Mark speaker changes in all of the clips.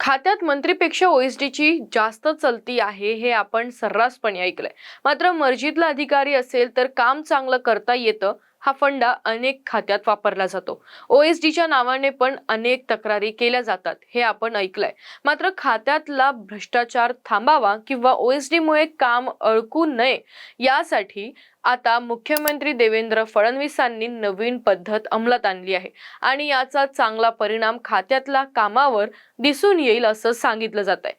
Speaker 1: खात्यात मंत्रीपेक्षा ओएसडीची जास्त चलती आहे हे आपण सर्रासपणे ऐकलंय. मात्र मर्जीतला अधिकारी असेल तर काम चांगलं करता येतं. हा फंडा अनेक खात्यात वापरला जातो. ओएसडीच्या नावाने पण अनेक तक्रारी केल्या जातात हे आपण ऐकलंय. मात्र खात्यातला भ्रष्टाचार थांबावा किंवा ओ एस डीमुळे काम अडकू नये यासाठी आता मुख्यमंत्री देवेंद्र फडणवीसांनी नवीन पद्धत अंमलात आणली आहे. आणि याचा चांगला परिणाम खात्यातला कामावर दिसून येईल असं सांगितलं जात आहे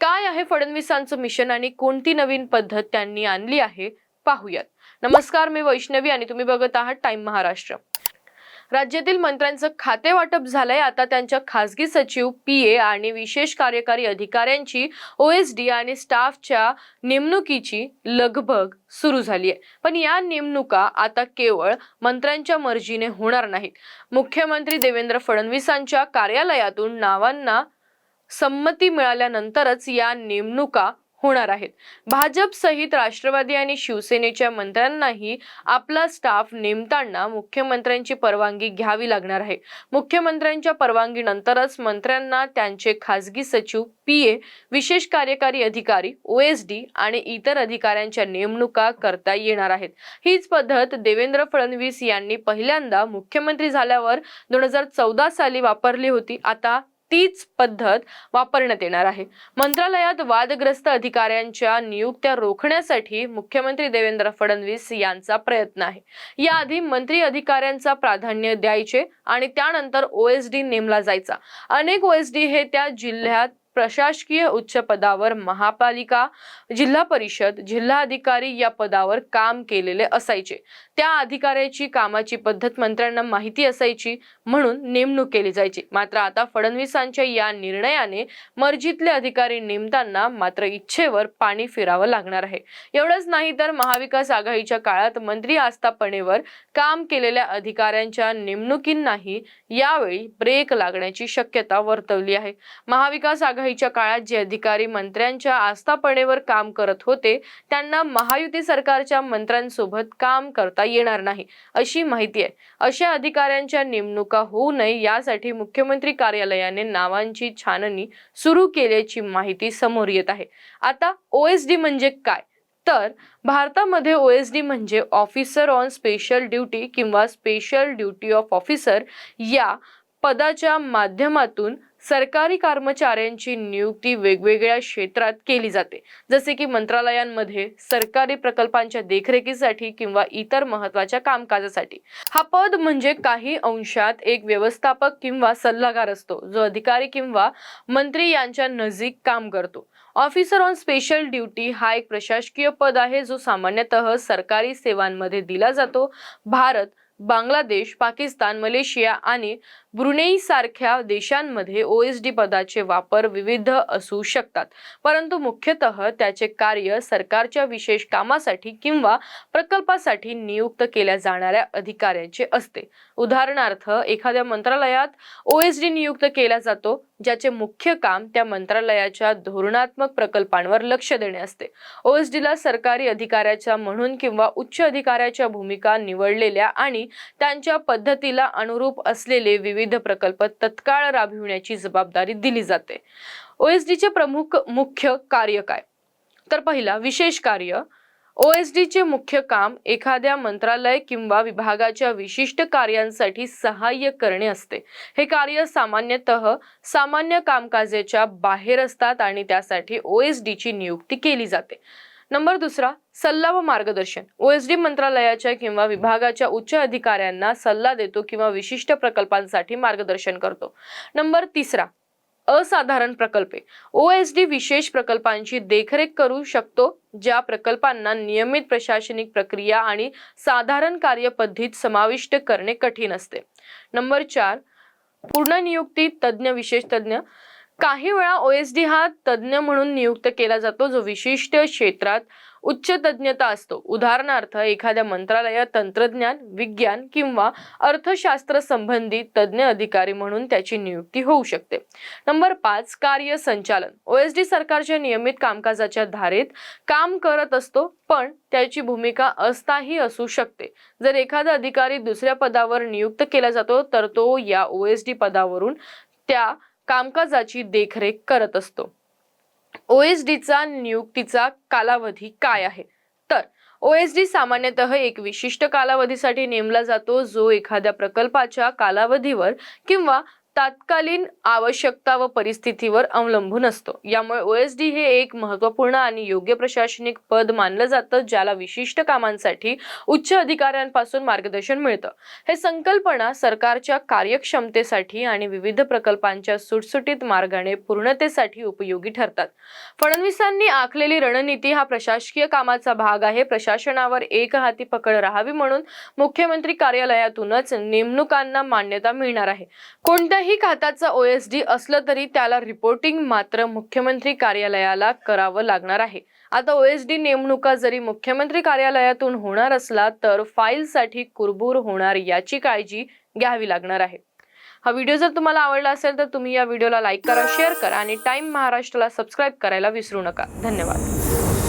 Speaker 1: काय आहे फडणवीसांचं मिशन आणि कोणती नवीन पद्धत त्यांनी आणली आहे? पाहूयात. नमस्कार मी वैष्णवी आणि तुम्ही बघत आहात टाइम महाराष्ट्र. राज्यातील मंत्र्यांचं खाते वाटप झालंय. आता त्यांच्या खासगी सचिव पी ए आणि विशेष कार्यकारी अधिकाऱ्यांची ओएसडी आणि स्टाफच्या नेमणुकीची लगभग सुरू झाली आहे. पण या नेमणुका आता केवळ मंत्र्यांच्या मर्जीने होणार नाहीत. मुख्यमंत्री देवेंद्र फडणवीसांच्या कार्यालयातून नावांना संमती मिळाल्यानंतरच या नेमणुका होणार आहेत. भाजप सहित राष्ट्रवादी आणि शिवसेनेच्या मंत्र्यांनाही आपला स्टाफ नेमताना मुख्यमंत्र्यांची परवानगी घ्यावी लागणार आहे. मुख्यमंत्र्यांच्या परवानगीनंतरच मंत्र्यांना त्यांचे खासगी सचिव पी ए विशेष कार्यकारी अधिकारी ओएसडी आणि इतर अधिकाऱ्यांच्या नेमणुका करता येणार आहेत. हीच पद्धत देवेंद्र फडणवीस यांनी पहिल्यांदा मुख्यमंत्री झाल्यावर दोन हजार चौदा साली वापरली होती. आता तीच पद्धत वापरण्यात येणार आहे. मंत्रालयात वादग्रस्त अधिकाऱ्यांच्या नियुक्त्या रोखण्यासाठी मुख्यमंत्री देवेंद्र फडणवीस यांचा प्रयत्न आहे. याआधी मंत्री अधिकाऱ्यांचा प्राधान्य द्यायचे आणि त्यानंतर ओएसडी नेमला जायचा. अनेक ओएसडी हे त्या जिल्ह्यात प्रशासकीय उच्च पदावर महापालिका जिल्हा परिषद जिल्हाधिकारी या पदावर काम केलेले असायचे. त्या अधिकाऱ्याची कामाची पद्धत मंत्र्यांना माहिती असायची म्हणून नेमणूक केली जायची. मात्र आता फडणवीसांच्या या निर्णयाने मर्जीतले अधिकारी नेमताना मात्र इच्छेवर पाणी फिरावं लागणार आहे. एवढंच नाही तर महाविकास आघाडीच्या काळात मंत्री आस्थापनेवर काम केलेल्या अधिकाऱ्यांच्या नेमणुकींनाही यावेळी ब्रेक लागण्याची शक्यता वर्तवली आहे. महाविकास लोकशाहीच्या काळात जे अधिकारी मंत्र्यांच्या आस्थापनेवर काम करत होते त्यांना महायुती सरकारच्या मंत्र्यांसोबत काम करता येणार नाही अशी माहिती आहे. अशा अधिकाऱ्यांच्या नेमणुका होऊ नये यासाठी मुख्यमंत्री कार्यालयाने नावांची छाननी सुरू केल्याची माहिती समोर येत आहे. आता ओएसडी म्हणजे काय? तर भारतामध्ये ओ एस डी म्हणजे ऑफिसर ऑन स्पेशल ड्युटी किंवा स्पेशल ड्युटी ऑफ ऑफिसर या पदाच्या माध्यमातून सरकारी कर्मचाऱ्यांची नियुक्ती वेगवेगळ्या क्षेत्रात केली जाते. जसे की मंत्रालयांमध्ये सरकारी प्रकल्पांच्या देखरेखीसाठी किंवा इतर महत्त्वाच्या कामकाजासाठी. हा पद म्हणजे काही अंशात एक व्यवस्थापक किंवा सल्लागार असतो जो अधिकारी किंवा मंत्री यांच्या नजीक काम करतो. ऑफिसर ऑन स्पेशल ड्युटी हा एक प्रशासकीय पद आहे जो सामान्यतः सरकारी सेवांमध्ये दिला जातो. भारत बांगलादेश पाकिस्तान मलेशिया आणि ब्रुनेई सारख्या देशांमध्ये डी पदाचे वापर विविध असू शकतात. परंतु मुख्यतः त्याचे कार्य सरकारच्या विशेष कामासाठी किंवा प्रकल्पासाठी नियुक्त केल्या जाणाऱ्या अधिकाऱ्याचे असते. उदाहरणार्थ एखाद्या मंत्रालयात ओ एस डी नियुक्त केला जातो ज्याचे मुख्य काम त्या मंत्रालयाच्या धोरणात्मक प्रकल्पांवर लक्ष देणे असते. ओएसडीला सरकारी अधिकाऱ्याच्या म्हणून किंवा उच्च अधिकाऱ्याच्या भूमिका निवडलेल्या आणि त्यांच्या पद्धतीला अनुरूप असलेले विविध प्रकल्प तत्काळ राबविण्याची जबाबदारी दिली जाते. ओएसडीचे प्रमुख मुख्य कार्य काय? तर पहिला विशेष कार्य ओएसडीचे मुख्य काम एखाद्या मंत्रालय किंवा विभागाच्या विशिष्ट कार्यांसाठी सहाय्य करणे असते. हे कार्य सामान्यतः सामान्य कामकाजाच्या बाहेर असतात आणि त्यासाठी ओएसडीची नियुक्ती केली जाते. नंबर दुसरा सल्ला व मार्गदर्शन. ओएसडी मंत्रालयाच्या किंवा विभागाच्या उच्च अधिकाऱ्यांना सल्ला देतो किंवा विशिष्ट प्रकल्पांसाठी मार्गदर्शन करतो. नंबर तिसरा असाधारण प्रकल्पे ओएसडी विशेष प्रकल्पांची देखरेख करू शकतो ज्या प्रकल्पांना नियमित प्रशासनिक प्रक्रिया आणि साधारण कार्यपद्धतीत समाविष्ट करणे कठीण असते. नंबर चार पूर्ण नियुक्ती तज्ज्ञ विशेष तज्ज्ञ काही वेळा ओएसडी हा तज्ज्ञ म्हणून नियुक्त केला जातो जो विशिष्ट क्षेत्रात उच्च तज्ज्ञता असतो. उदाहरणार्थ एखाद्या मंत्रालयात तंत्रज्ञान विज्ञान किंवा अर्थशास्त्र संबंधित तज्ज्ञ अधिकारी म्हणून त्याची नियुक्ती होऊ शकते. नंबर पाच कार्य संचालन. ओएसडी सरकारच्या नियमित कामकाजाच्या धारेत काम करत असतो पण त्याची भूमिका असताही असू शकते. जर एखादा अधिकारी दुसऱ्या पदावर नियुक्त केला जातो तर तो या ओएसडी पदावरून त्या कामकाजाची देखरेख करत असतो. ओएसडीचा नियुक्तीचा कालावधी काय आहे? तर ओएसडी सामान्यतः एक विशिष्ट कालावधीसाठी नेमला जातो जो एखाद्या प्रकल्पाच्या कालावधीवर किंवा तात्कालीन आवश्यकता व परिस्थितीवर अवलंबून असतो. यामुळे ओएसडी हे एक महत्त्वपूर्ण आणि योग्य प्रशासनिक पद मानलं जातं ज्याला विशिष्ट कामांसाठी उच्च अधिकाऱ्यांपासून मार्गदर्शन मिळतं. हे संकल्पना सरकारच्या कार्यक्षमतेसाठी आणि विविध प्रकल्पांच्या सुटसुटीत मार्गाने पूर्णतेसाठी उपयोगी ठरतात. फडणवीसांनी आखलेली रणनीती हा प्रशासकीय कामाचा भाग आहे. प्रशासनावर एक हाती पकड राहावी म्हणून मुख्यमंत्री कार्यालयातूनच नेमणुकांना मान्यता मिळणार आहे. कोणत्याही एस ओएसडी असलं तरी त्याला रिपोर्टिंग मात्र मुख्यमंत्री कार्यालयाला करावं लागणार आहे. आता ओएसडी नेमणुका जरी मुख्यमंत्री कार्यालयातून होणार असला तर फाईलसाठी कुरबूर होणार याची काळजी घ्यावी लागणार आहे. हा व्हिडिओ जर तुम्हाला आवडला असेल तर तुम्ही या व्हिडिओला लाईक करा शेअर करा आणि टाइम महाराष्ट्राला सबस्क्राईब करायला विसरू नका. धन्यवाद.